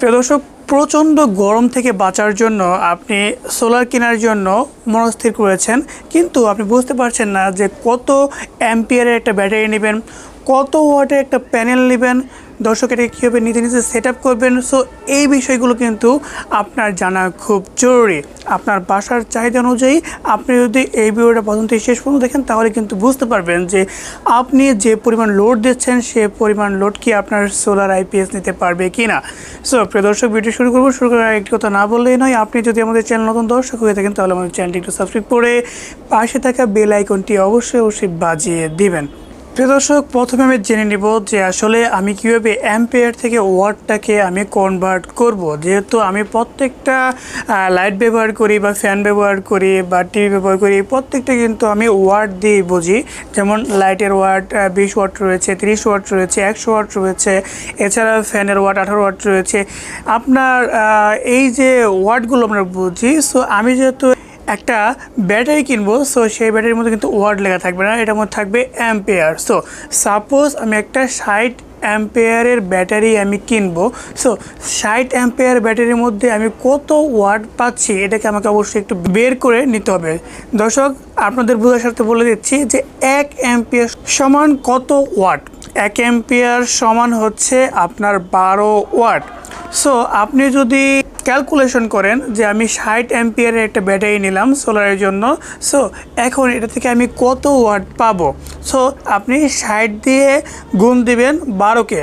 প্রিয় দর্শক, প্রচণ্ড গরম থেকে বাঁচার জন্য আপনি সোলার কেনার জন্য মনস্থির করেছেন। কিন্তু আপনি বুঝতে পারছেন না যে কত অ্যাম্পিয়ারের একটা ব্যাটারি নেবেন, কত ওয়াটের একটা প্যানেল নেবেন দর্শক, এটা কীভাবে নিজে নিজে সেট করবেন? সো এই বিষয়গুলো কিন্তু আপনার জানা খুব জরুরি। আপনার বাসার চাহিদা অনুযায়ী আপনি যদি এই ভিডিওটা প্রথম শেষ পর্যন্ত দেখেন, তাহলে কিন্তু বুঝতে পারবেন যে আপনি যে পরিমাণ লোড দিচ্ছেন, সে পরিমাণ লোড কি আপনার সোলার আইপিএস নিতে পারবে কি না সো প্রিয় দর্শক, ভিডিও শুরু করব। শুরু করার একটি কথা না বললেই নয়, আপনি যদি আমাদের চ্যানেল নতুন দর্শক হয়ে থাকেন, তাহলে আমাদের চ্যানেলটি একটু সাবস্ক্রাইব করে পাশে থাকা বেল আইকনটি অবশ্যই অবশ্যই বাজিয়ে দিবেন। প্রিয় দর্শক, প্রথমে আমি জেনে নিব যে আসলে আমি কীভাবে অ্যাম্পেয়ার থেকে ওয়াটটাকে আমি কনভার্ট করব। যেহেতু আমি প্রত্যেকটা লাইট ব্যবহার করি বা ফ্যান ব্যবহার করি বা টিভি ব্যবহার করি, প্রত্যেকটা কিন্তু আমি ওয়াট দিয়ে বুঝি। যেমন লাইটের ওয়াট বিশ ওয়াট রয়েছে, তিরিশ ওয়াট রয়েছে, একশো ওয়াট রয়েছে এছাড়া ফ্যানের ওয়াট আঠারো ওয়াট রয়েছে। আপনার এই যে ওয়াটগুলো আমরা বুঝি সো আমি যেহেতু একটা ব্যাটারি কিনবো সো সেই ব্যাটারির মধ্যে কিন্তু ওয়ার্ড লেখা থাকবে না, এটার মধ্যে থাকবে অ্যাম্পেয়ার সো সাপোজ আমি একটা ষাট অ্যাম্পেয়ারের ব্যাটারি আমি কিনবো সো ষাট অ্যাম্পেয়ার ব্যাটারির মধ্যে আমি কত ওয়াট পাচ্ছি, এটাকে আমাকে অবশ্যই একটু বের করে নিতে হবে। দর্শক, আপনাদের বোঝার সাথে বলে দিচ্ছি যে এক অ্যাম্পিয়ার সমান কত ওয়াট? এক অ্যাম্পিয়ার সমান হচ্ছে আপনার বারো ওয়াট। সো আপনি যদি ক্যালকুলেশন করেন যে আমি ষাট অ্যাম্পিয়ারের একটা ব্যাটারি নিলাম সোলারের জন্য সো এখন এটা থেকে আমি কত ওয়াট পাবো? সো আপনি ষাট দিয়ে গুণ দিবেন বারোকে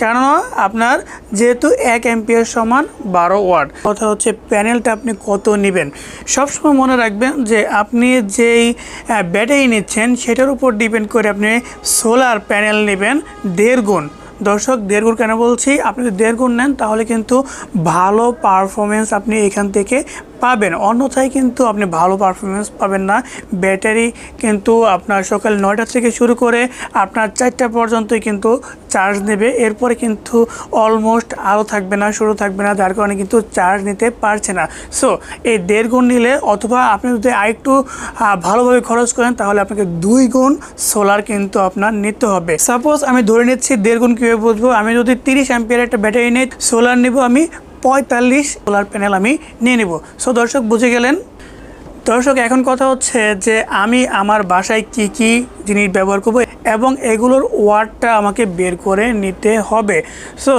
কেননা আপনার যেহেতু এক অ্যাম্পিয়ার সমান বারো ওয়াট কথা হচ্ছে প্যানেলটা আপনি কত নেবেন? সবসময় মনে রাখবেন যে আপনি যেই ব্যাটারি নিচ্ছেন, সেটার উপর ডিপেন্ড করে আপনি সোলার প্যানেল নেবেন দেড় গুণ। দর্শক, দেড় কেন বলছি? আপনি যদি দেড় গুণ নেন, তাহলে কিন্তু ভালো পারফরমেন্স আপনি এখান থেকে পাবেন। অন্যথায় কিন্তু আপনি ভালো পারফরমেন্স পাবেন না। ব্যাটারি কিন্তু আপনার সকাল নয়টা থেকে শুরু করে আপনার চারটা পর্যন্তই কিন্তু চার্জ নেবে। এরপরে কিন্তু অলমোস্ট আরও থাকবে না, শুরু থাকবে না, যার কারণে কিন্তু চার্জ নিতে পারছে না। সো এই দেড় গুণ নিলে অথবা আপনি যদি আরেকটু ভালোভাবে খরচ করেন, তাহলে আপনাকে দুই গুণ সোলার কিন্তু আপনার নিতে হবে। সাপোজ আমি ধরে নিচ্ছি দেড় গুণ কীভাবে বুঝব? আমি যদি তিরিশ অ্যাম্পিয়ার একটা ব্যাটারি নিই সোলার নিব আমি পঁয়তাল্লিশ সোলার প্যানেল আমি নিয়ে নেব। সো দর্শক, বুঝে গেলেন? দর্শক, এখন কথা হচ্ছে যে আমি আমার বাসায় কি কি জিনিস ব্যবহার করব এবং এগুলোর ওয়ার্ডটা আমাকে বের করে নিতে হবে। সো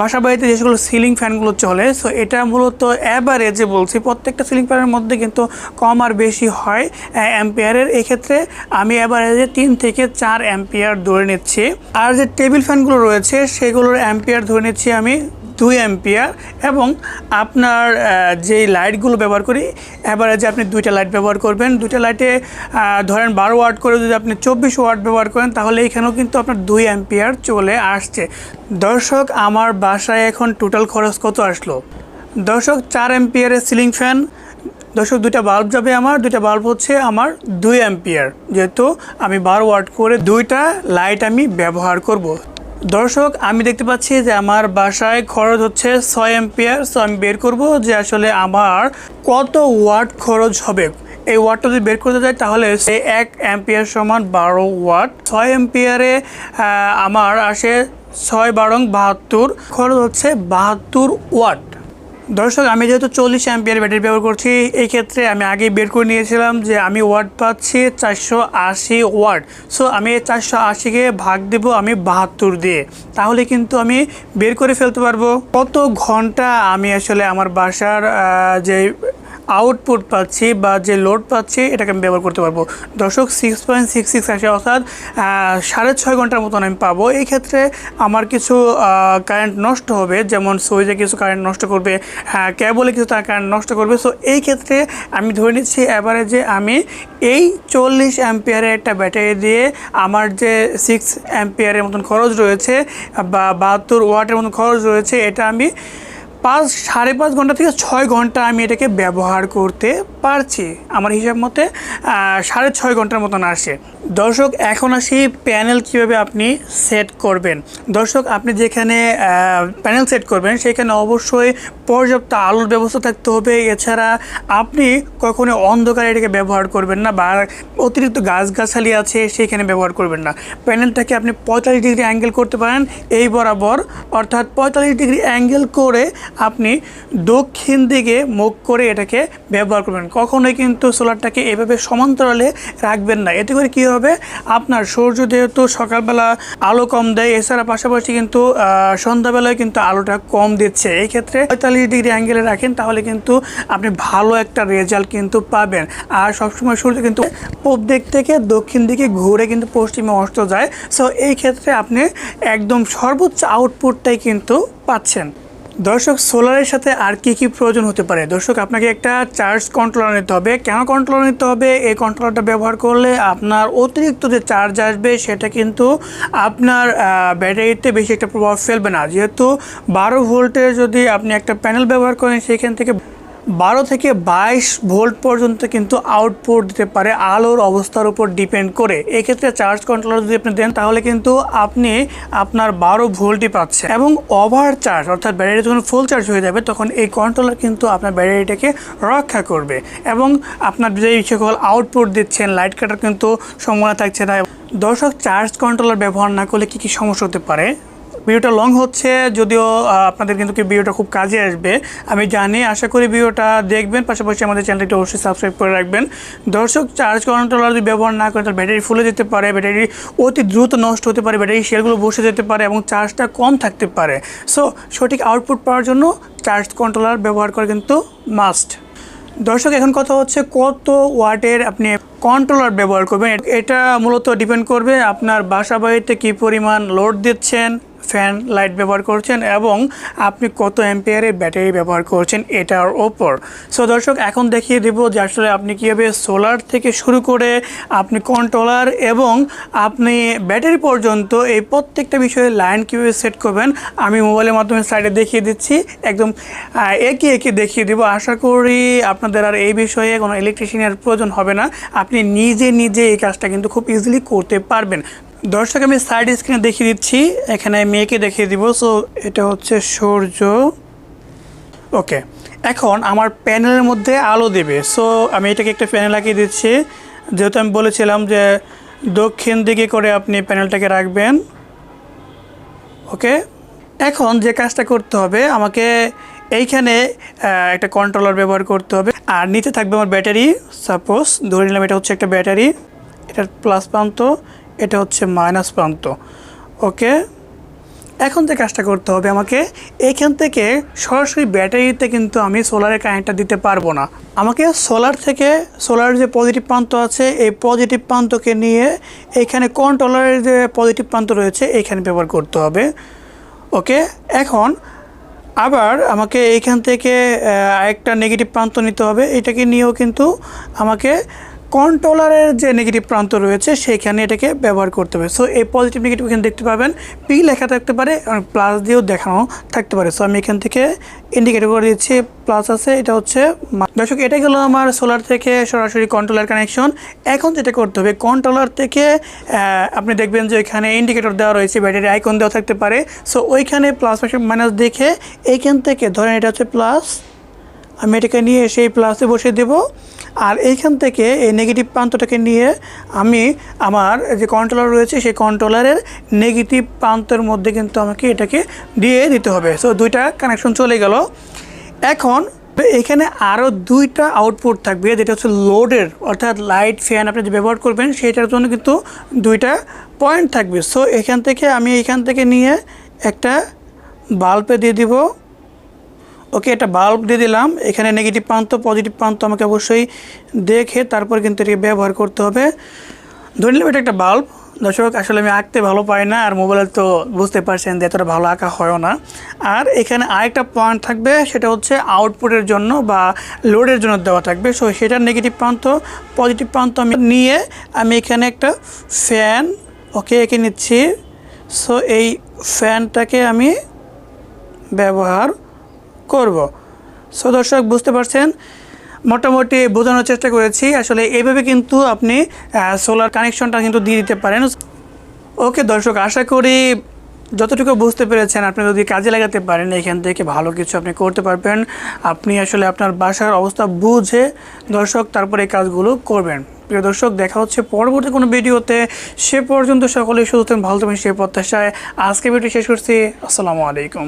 বাসা বাড়িতে যে সকল সিলিং ফ্যানগুলো চলে সো এটা মূলত অ্যাভারেজে বলছি, প্রত্যেকটা সিলিং ফ্যানের মধ্যে কিন্তু কম আর বেশি হয় অ্যাম্পিয়ারের এক্ষেত্রে আমি অ্যাভারেজে তিন থেকে চার অ্যাম্পিয়ার ধরে নিচ্ছি। আর যে টেবিল ফ্যানগুলো রয়েছে, সেগুলোর অ্যাম্পিয়ার ধরে নিচ্ছি আমি দুই অ্যাম্পিয়ার এবং আপনার যেই লাইটগুলো ব্যবহার করি অ্যাভারেজে আপনি দুইটা লাইট ব্যবহার করবেন। দুইটা লাইটে ধরেন বারো ওয়াট করে যদি আপনি চব্বিশ ওয়াট ব্যবহার করেন, তাহলে এখানেও কিন্তু আপনার দুই অ্যাম্পিয়ার চলে আসছে। দর্শক, আমার বাসায় এখন টোটাল খরচ কত আসলো? দর্শক, চার অ্যাম্পিয়ারের সিলিং ফ্যান দর্শক, দুইটা বাল্ব যাবে আমার, দুইটা বাল্ব হচ্ছে আমার দুই অ্যাম্পিয়ার। যেহেতু আমি বারো ওয়াট করে দুইটা লাইট আমি ব্যবহার করব। দর্শক, আমি দেখতে পাচ্ছি যে আমার বাসায় খরচ হচ্ছে ছয় এম্পিয়ার সো আমি বের করব যে আসলে আমার কত ওয়াট খরচ হবে। এই ওয়াটটা যদি বের করতে যাই তাহলে সে এক অ্যাম্পিয়ার সমান বারো ওয়াট। ছয় অ্যাম্পিয়ারে আমার আসে ছয় বারং বাহাত্তর, খরচ হচ্ছে বাহাত্তর ওয়াট। দর্শক, আমি যেহেতু চল্লিশ অ্যাম্পিয়ার ব্যাটারি ব্যবহার করছি, এই ক্ষেত্রে আমি আগে বের করে নিয়েছিলাম যে আমি ওয়াট পাচ্ছি চারশো আশি ওয়াট। সো আমি চারশো আশিকে ভাগ দেব আমি বাহাত্তর দিয়ে। তাহলে কিন্তু আমি বের করে ফেলতে পারব। কত ঘণ্টা আমি আসলে আমার বাসার যে আউটপুট পাচ্ছি বা যে লোড পাচ্ছি, এটাকে আমি ব্যবহার করতে পারব। দর্শক সিক্স পয়েন্ট সিক্স সিক্স আসে, অর্থাৎ সাড়ে ছয় ঘণ্টার মতন আমি পাবো। এই ক্ষেত্রে আমার কিছু কারেন্ট নষ্ট হবে, যেমন সুইচে কিছু কারেন্ট নষ্ট করবে হ্যাঁ ক্যাবলে কিছু তার কারেন্ট নষ্ট করবে। সো এই ক্ষেত্রে আমি ধরে নিচ্ছি অ্যাভারেজে আমি এই চল্লিশ অ্যাম্পিয়ারের একটা ব্যাটারি দিয়ে আমার যে সিক্স অ্যাম্পিয়ারের মতন খরচ রয়েছে বা বাহাত্তর ওয়াটের মতন খরচ রয়েছে, এটা আমি পাঁচ, সাড়ে পাঁচ ঘণ্টা থেকে ছয় ঘণ্টা আমি এটাকে ব্যবহার করতে পারছি। আমার হিসাব মতে সাড়ে ছয় ঘণ্টার মতন আসে। দর্শক, এখন আসি প্যানেল কীভাবে আপনি সেট করবেন। দর্শক, আপনি যেখানে প্যানেল সেট করবেন, সেখানে অবশ্যই পর্যাপ্ত আলোর ব্যবস্থা থাকতে হবে। এছাড়া আপনি কখনো অন্ধকারে এটাকে ব্যবহার করবেন না বা অতিরিক্ত গাছগাছালি আছে, সেখানে ব্যবহার করবেন না। প্যানেলটাকে আপনি পঁয়তাল্লিশ ডিগ্রি অ্যাঙ্গেল করতে পারেন, এই বরাবর। অর্থাৎ পঁয়তাল্লিশ ডিগ্রি অ্যাঙ্গেল করে আপনি দক্ষিণ দিকে মুখ করে এটাকে ব্যবহার করবেন। কখনোই কিন্তু সোলারটাকে এভাবে সমান্তরালে রাখবেন না। এতে করে কী হবে? আপনার সূর্য যেহেতু সকালবেলা আলো কম দেয়, এছাড়া পাশাপাশি কিন্তু সন্ধ্যাবেলায় কিন্তু আলোটা কম দিচ্ছে। এই ক্ষেত্রে পঁয়তাল্লিশ ডিগ্রি অ্যাঙ্গেলে রাখেন, তাহলে কিন্তু আপনি ভালো একটা রেজাল্ট কিন্তু পাবেন। আর সবসময় সূর্য কিন্তু পূব দিক থেকে দক্ষিণ দিকে ঘুরে কিন্তু পশ্চিমে অস্ত যায়। সো এই ক্ষেত্রে আপনি একদম সর্বোচ্চ আউটপুটটাই কিন্তু পাচ্ছেন। দর্শক, সোলারের সাথে আর কি কি প্রয়োজন হতে পারে? দর্শক, আপনাকে একটা চার্জ কন্ট্রোলার নিতে হবে। কেন কন্ট্রোলার নিতে হবে? এই কন্ট্রোলারটা ব্যবহার করলে আপনার অতিরিক্ত যে চার্জ আসবে, সেটা কিন্তু আপনার ব্যাটারিতে বেশি একটা প্রভাব ফেলবে না। যেহেতু বারো ভোল্টের যদি আপনি একটা প্যানেল ব্যবহার করেন, সেখান থেকে বারো থেকে বাইশ ভোল্ট পর্যন্ত কিন্তু আউটপুট দিতে পারে, আলোর অবস্থার উপর ডিপেন্ড করে। এক্ষেত্রে চার্জ কন্ট্রোলার যদি আপনি দেন, তাহলে কিন্তু আপনি আপনার বারো ভোল্টই পাচ্ছেন। এবং ওভার চার্জ অর্থাৎ ব্যাটারি যখন ফুল চার্জ হয়ে যাবে, তখন এই কন্ট্রোলার কিন্তু আপনার ব্যাটারিটাকে রক্ষা করবে। এবং আপনার যে সকল আউটপুট দিচ্ছেন লাইট কাটার কিন্তু সম্ভাবনা থাকছে না। দর্শক চার্জ কন্ট্রোলার ব্যবহার না করলে কী কী সমস্যা হতে পারে? ভিডিওটা লং হচ্ছে, যদিও আপনাদের কিন্তু কি ভিডিওটা খুব কাজে আসবে, আমি জানি, আশা করি ভিডিওটা দেখবেন, পাশাপাশি আমাদের চ্যানেলটি অবশ্যই সাবস্ক্রাইব করে রাখবেন। দর্শক চার্জ কন্ট্রোলার যদি ব্যবহার না করেন তাহলে ব্যাটারি ফুলে যেতে পারে, ব্যাটারি অতি দ্রুত নষ্ট হতে পারে, ব্যাটারি শেলগুলো বসে যেতে পারে এবং চার্জটা কম থাকতে পারে। সো সঠিক আউটপুট পাওয়ার জন্য চার্জ কন্ট্রোলার ব্যবহার করা কিন্তু মাস্ট দর্শক, এখন কথা হচ্ছে কত ওয়াটের আপনি কন্ট্রোলার ব্যবহার করবেন? এটা মূলত ডিপেন্ড করবে আপনার বাসা বাড়িতে কী পরিমাণ লোড দিচ্ছেন ফ্যান, লাইট ব্যবহার করছেন এবং আপনি কত অ্যাম্পিয়ারের ব্যাটারি ব্যবহার করছেন এটার ওপর। সো দর্শক, এখন দেখিয়ে দেব যে আসলে আপনি কীভাবে সোলার থেকে শুরু করে আপনি কন্ট্রোলার এবং আপনি ব্যাটারি পর্যন্ত এই প্রত্যেকটা বিষয়ে লাইন কীভাবে সেট করবেন, আমি মোবাইলের মাধ্যমে সাইডে দেখিয়ে দিচ্ছি। একদম একে একে দেখিয়ে দেবো। আশা করি আপনাদের আর এই বিষয়ে কোনো ইলেকট্রিশিয়ানের প্রয়োজন হবে না। আপনি নিজে নিজে এই কাজটা কিন্তু খুব ইজিলি করতে পারবেন। দর্শক, আমি সাইড স্ক্রিনে দেখিয়ে দিচ্ছি। এখানে মেয়েকে দেখিয়ে দিব। সো এটা হচ্ছে সূর্য। ওকে এখন আমার প্যানেলের মধ্যে আলো দেবে। সো আমি এটাকে একটা প্যানেল লাগিয়ে দিচ্ছি। যেহেতু আমি বলেছিলাম যে দক্ষিণ দিকে করে আপনি প্যানেলটাকে রাখবেন। ওকে এখন যে কাজটা করতে হবে, আমাকে এইখানে একটা কন্ট্রোলার ব্যবহার করতে হবে। আর নিচে থাকবে আমার ব্যাটারি। সাপোজ ধরে নিলাম এটা হচ্ছে একটা ব্যাটারি। এটার প্লাস প্রান্ত এটা হচ্ছে মাইনাস প্রান্ত। ওকে? এখন যে কাজটা করতে হবে আমাকে এইখান থেকে সরাসরি ব্যাটারিতে কিন্তু আমি সোলারের কারেন্টটা দিতে পারব না। আমাকে সোলার থেকে সোলার যে পজিটিভ প্রান্ত আছে, এই পজিটিভ প্রান্তকে নিয়ে এখানে কন্ট্রোলারের যে পজিটিভ প্রান্ত রয়েছে, এখানে ব্যবহার করতে হবে। ওকে? এখন আবার আমাকে এইখান থেকে আরেকটা নেগেটিভ প্রান্ত নিতে হবে। এটাকে নিয়েও কিন্তু আমাকে কন্ট্রোলারের যে নেগেটিভ প্রান্ত রয়েছে, সেইখানে এটাকে ব্যবহার করতে হবে। সো এই পজিটিভ নেগেটিভ এখানে দেখতে পাবেন। পি লেখা থাকতে পারে প্লাস দিয়েও দেখানো থাকতে পারে। সো আমি এখান থেকে ইন্ডিকেটর করে দিচ্ছি প্লাস আছে, এটা হচ্ছে দর্শক এটা গেল আমার সোলার থেকে সরাসরি কন্ট্রোলার কানেকশন এখন যেটা করতে হবে কন্ট্রোলার থেকে আপনি দেখবেন যে এখানে ইন্ডিকেটর দেওয়া রয়েছে ব্যাটারি আইকন দেওয়া থাকতে পারে। সো ওইখানে প্লাস মাইনাস দেখে, এইখান থেকে ধরেন এটা হচ্ছে প্লাস আমি এটাকে নিয়ে সেই প্লাসে বসে দেব। আর এইখান থেকে এই নেগেটিভ প্রান্তটাকে নিয়ে আমি আমার যে কন্ট্রোলার রয়েছে, সেই কন্ট্রোলারের নেগেটিভ প্রান্তের মধ্যে কিন্তু আমাকে এটাকে দিয়ে দিতে হবে। সো দুইটা কানেকশন চলে গেল। এখন এখানে আরও দুইটা আউটপুট থাকবে, যেটা হচ্ছে লোডের অর্থাৎ লাইট ফ্যান আপনি যে ব্যবহার করবেন, সেটার জন্য কিন্তু দুইটা পয়েন্ট থাকবে। সো এখান থেকে আমি এখান থেকে নিয়ে একটা বাল্বে দিয়ে দিব। ওকে একটা বাল্ব দিয়ে দিলাম। এখানে নেগেটিভ প্রান্ত পজিটিভ প্রান্ত আমাকে অবশ্যই দেখে তারপর কিন্তু এটাকে ব্যবহার করতে হবে। ধরে নিলাম এটা একটা বাল্ব দর্শক, আসলে আমি আঁকতে ভালো পাই না, আর মোবাইলে তো বুঝতে পারছেন যে এতটা ভালো আঁকা হয়ও না। আর এখানে আরেকটা পয়েন্ট থাকবে, সেটা হচ্ছে আউটপুটের জন্য বা লোডের জন্য দেওয়া থাকবে। সো সেটার নেগেটিভ প্রান্ত পজিটিভ প্রান্ত আমি নিয়ে আমি এখানে একটা ফ্যান ওকে এঁকে নিচ্ছি। সো এই ফ্যানটাকে আমি ব্যবহার করব। সো দর্শক বুঝতে পারছেন? মোটামুটি বোঝানোর চেষ্টা করেছি। আসলে এইভাবে কিন্তু আপনি সোলার কানেকশনটা কিন্তু দিয়ে দিতে পারেন। ওকে দর্শক আশা করি যতটুকু বুঝতে পেরেছেন আপনি যদি কাজে লাগাতে পারেন এখান থেকে ভালো কিছু আপনি করতে পারবেন। আপনি আসলে আপনার বাসার অবস্থা বুঝে দর্শক তারপরে এই কাজগুলো করবেন। প্রিয় দর্শক দেখা হচ্ছে পরবর্তী কোনো ভিডিওতে। সে পর্যন্ত সকলেই থাকবেন, ভালো থাকবেন সে প্রত্যাশায় আজকে ভিডিও শেষ করছি। আসসালামু আলাইকুম।